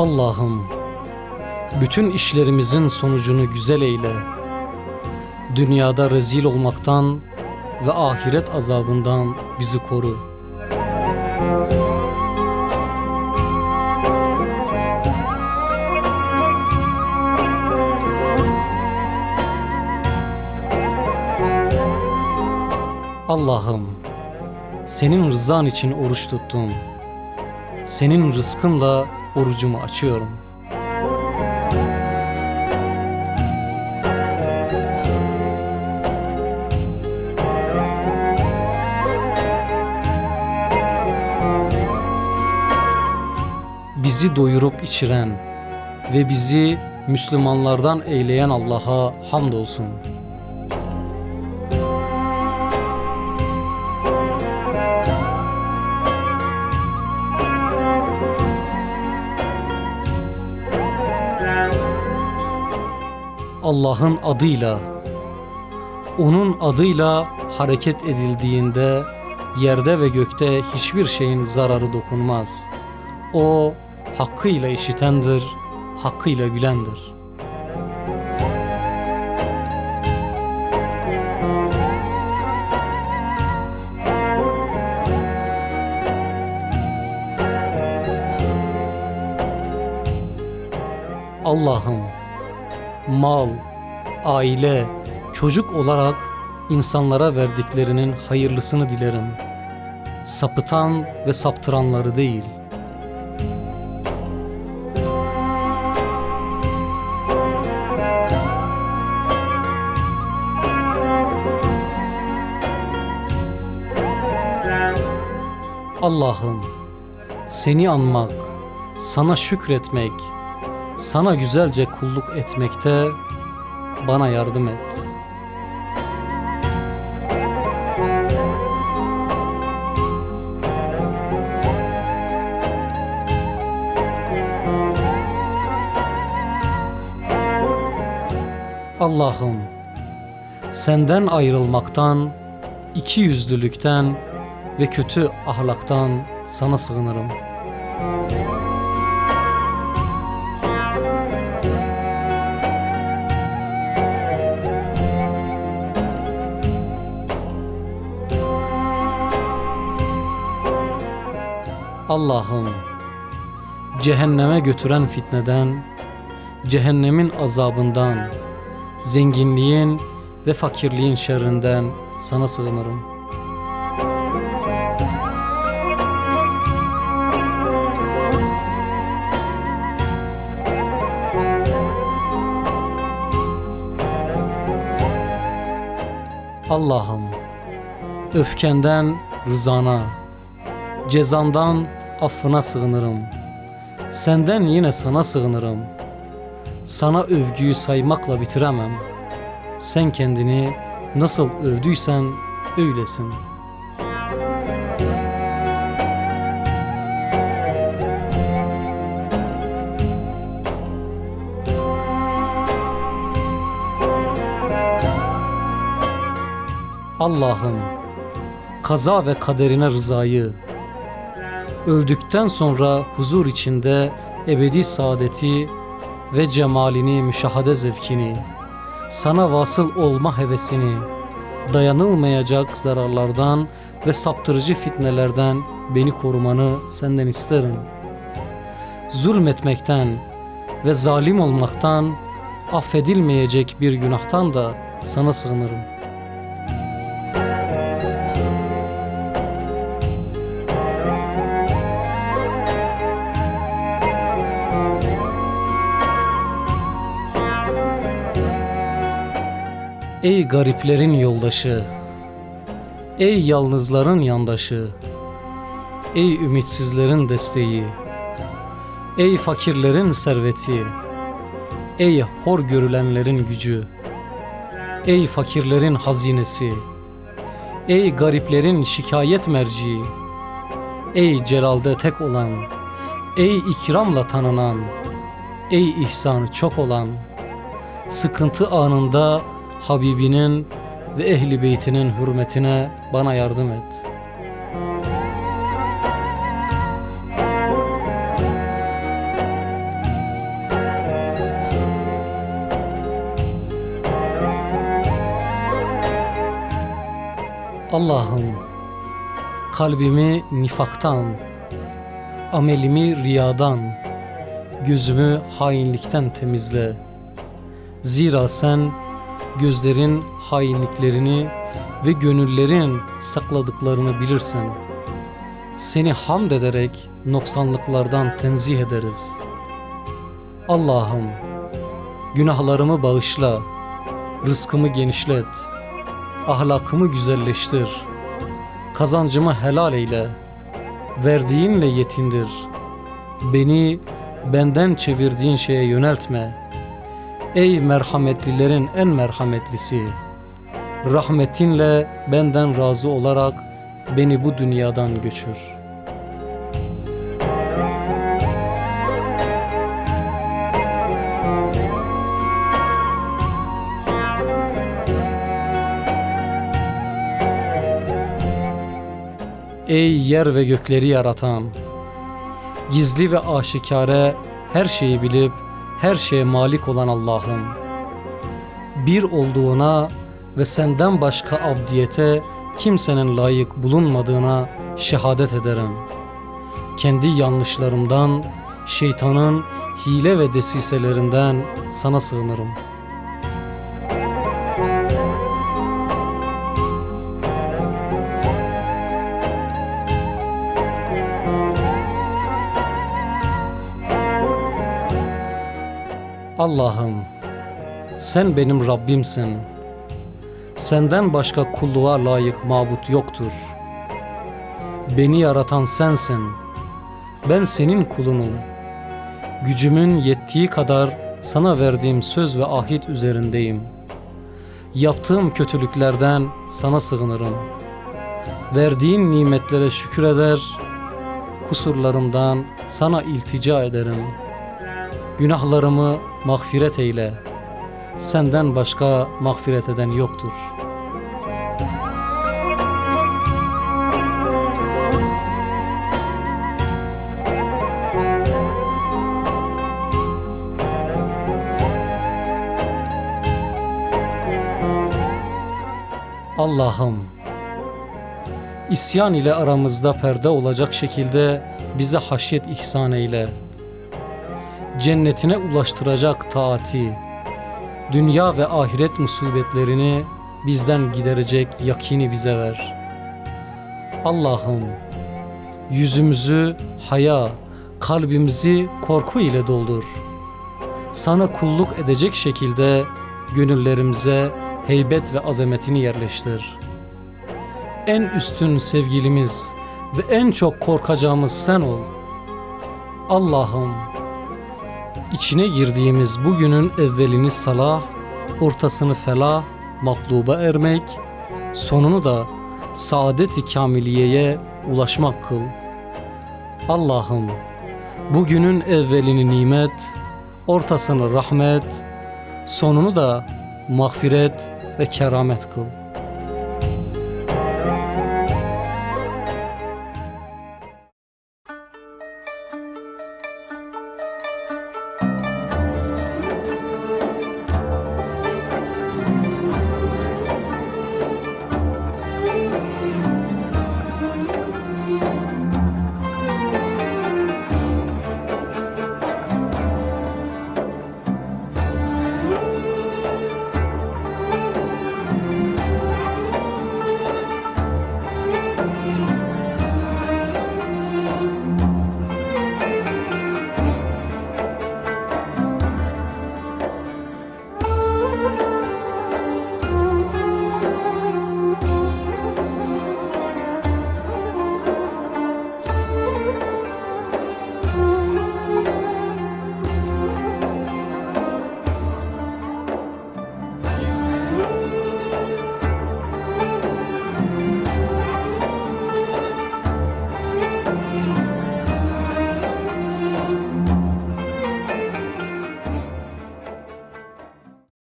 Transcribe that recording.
Allah'ım bütün işlerimizin sonucunu güzel eyle. Dünyada rezil olmaktan ve ahiret azabından bizi koru. Allah'ım senin rızan için oruç tuttum. Senin rızkınla orucumu açıyorum. Bizi doyurup içiren ve bizi Müslümanlardan eyleyen Allah'a hamdolsun. Allah'ın adıyla, onun adıyla hareket edildiğinde yerde ve gökte hiçbir şeyin zararı dokunmaz. O hakkıyla işitendir, hakkıyla bilendir. Allah'ım mal, aile, çocuk olarak insanlara verdiklerinin hayırlısını dilerim. Sapıtan ve saptıranları değil. Allah'ım seni anmak, sana şükretmek, sana güzelce kulluk etmekte bana yardım et. Allah'ım senden ayrılmaktan, iki yüzlülükten ve kötü ahlaktan sana sığınırım. Allah'ım cehenneme götüren fitneden, cehennemin azabından, zenginliğin ve fakirliğin şerrinden sana sığınırım. Allah'ım öfkenden rızana, cezandan affına sığınırım. Senden yine sana sığınırım. Sana övgüyü saymakla bitiremem. Sen kendini nasıl övdüysen öylesin. Allah'ım kaza ve kaderine rızayı, öldükten sonra huzur içinde ebedi saadeti ve cemalini müşahede zevkini, sana vasıl olma hevesini, dayanılmayacak zararlardan ve saptırıcı fitnelerden beni korumanı senden isterim. Zulmetmekten ve zalim olmaktan, affedilmeyecek bir günahtan da sana sığınırım.'' Ey gariplerin yoldaşı, ey yalnızların yandaşı, ey ümitsizlerin desteği, ey fakirlerin serveti, ey hor görülenlerin gücü, ey fakirlerin hazinesi, ey gariplerin şikayet merci, ey celalde tek olan, ey ikramla tanınan, ey ihsanı çok olan, sıkıntı anında Habibinin ve ehli beytinin hürmetine bana yardım et. Allah'ım kalbimi nifaktan, amelimi riyadan, gözümü hainlikten temizle. Zira sen gözlerin hainliklerini ve gönüllerin sakladıklarını bilirsin. Seni hamd ederek noksanlıklardan tenzih ederiz. Allah'ım günahlarımı bağışla, rızkımı genişlet, ahlakımı güzelleştir, kazancımı helal eyle, verdiğinle yetindir. Beni benden çevirdiğin şeye yöneltme. Ey merhametlilerin en merhametlisi, rahmetinle benden razı olarak beni bu dünyadan göçür. Ey yer ve gökleri yaratan, gizli ve aşikare her şeyi bilip her şeye malik olan Allah'ım. Bir olduğuna ve senden başka abdiyete kimsenin layık bulunmadığına şehadet ederim. Kendi yanlışlarımdan, şeytanın hile ve desiselerinden sana sığınırım. Allah'ım sen benim Rabbimsin. Senden başka kulluğa layık mabut yoktur. Beni yaratan sensin. Ben senin kulunum. Gücümün yettiği kadar sana verdiğim söz ve ahit üzerindeyim. Yaptığım kötülüklerden sana sığınırım. Verdiğin nimetlere şükür eder, kusurlarımdan sana iltica ederim. Günahlarımı mağfiret eyle. Senden başka mağfiret eden yoktur. Allah'ım isyan ile aramızda perde olacak şekilde bize haşyet ihsan eyle. Cennetine ulaştıracak taati, dünya ve ahiret musibetlerini bizden giderecek yakini bize ver. Allah'ım yüzümüzü haya, kalbimizi korku ile doldur. Sana kulluk edecek şekilde gönüllerimize heybet ve azametini yerleştir. En üstün sevgilimiz ve en çok korkacağımız sen ol. Allah'ım içine girdiğimiz bugünün evvelini salah, ortasını felah, matluba ermek, sonunu da saadet-i kamiliyeye ulaşmak kıl. Allah'ım bugünün evvelini nimet, ortasını rahmet, sonunu da mağfiret ve keramet kıl.